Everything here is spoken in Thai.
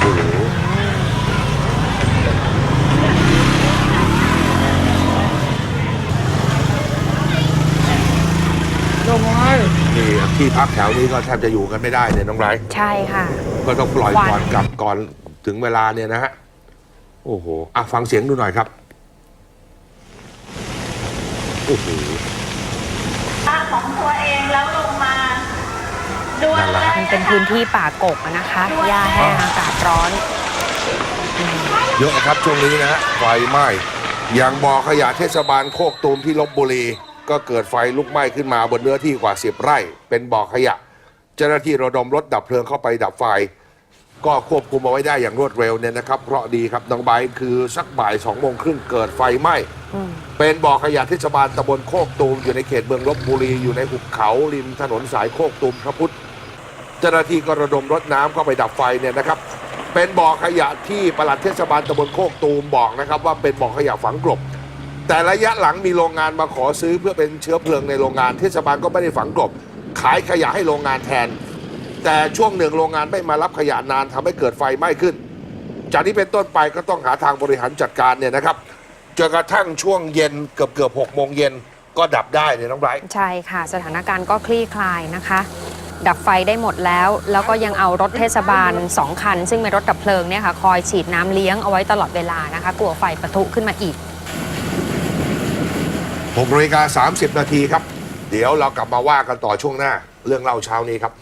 โหลงไว้นี่ที่พักแถวนี้ก็แทบจะอยู่กันไม่ได้เนี่ยน้องไรใช่ค่ะ ก็ต้องปล่อยก่อนกลับก่อนถึงเวลาเนี่ยนะฮะ โอ้โหอะฟังเสียงดูหน่อยครับ โอ้โห ของตัวเองแล้วลง มาด่วนนั่นแหเลละยมันเป็นพื้นที่ป่ากกอะนะคะ หญ้าแห้งอากาศร้อน เยอะครับช่วงนี้นะฮะไฟไหม้อย่างบ่อขยะเทศบาลโคกตูมที่ลบบุรี ก็เกิดไฟลุกไหม้ขึ้นมาบนเนื้อที่กว่าสิบไร่ เป็นบ่อขยะ เจ้าหน้าที่ระดมรถดับเพลิงเข้าไปดับไฟ ก็ควบคุมเอาไว้ได้อย่างรวดเร็วเนี่ยนะครับเพราะดีครับน้องไบร์ทคือสักบ่ายสองโมงครึ่งเกิดไฟไหม้อืมเป็นบ่อขยะเทศบาลตำบลโคกตูมอยู่ในเขตเมืองลบบุรีอยู่ในหุบเขาริมถนนสายโคกตูมพระพุทธ เจ้าหน้าที่ก็ระดมรถน้ำเข้าไปดับไฟเนี่ยนะครับ เป็นบ่อขยะที่ปลัดเทศบาลตำบลโคกตูมบอกนะครับ ว่าเป็นบ่อขยะฝังกลบ แต่ระยะหลังมีโรงงานมาขอซื้อเพื่อเป็นเชื้อเพลิงในโรงงานเทศบาลก็ไม่ได้ฝังกลบ ขายขยะให้โรงงานแทน แต่ช่วงหนึ่งโรงงานไม่มารับขยะนานทำให้เกิดไฟไหม้ขึ้น จากนี้เป็นต้นไปก็ต้องหาทางบริหารจัดการเนี่ยนะครับจนกระทั่งช่วงเย็นเกือบเกือบหกโมงเย็นก็ดับได้เนี่ยน้องไบรท์ใช่ค่ะ สถานการณ์ก็คลี่คลายนะคะ ดับไฟได้หมดแล้ว แล้วก็ยังเอารถเทศบาล 2 คัน ซึ่งเป็นรถดับเพลิงเนี่ยค่ะคอยฉีดน้ำเลี้ยงเอาไว้ตลอดเวลานะคะ กลัวไฟปะทุขึ้นมาอีก 6นาฬิกา30 นาทีครับ เดี๋ยวเรากลับมาว่ากันต่อช่วงหน้า เรื่องเล่าเช้านี้ครับ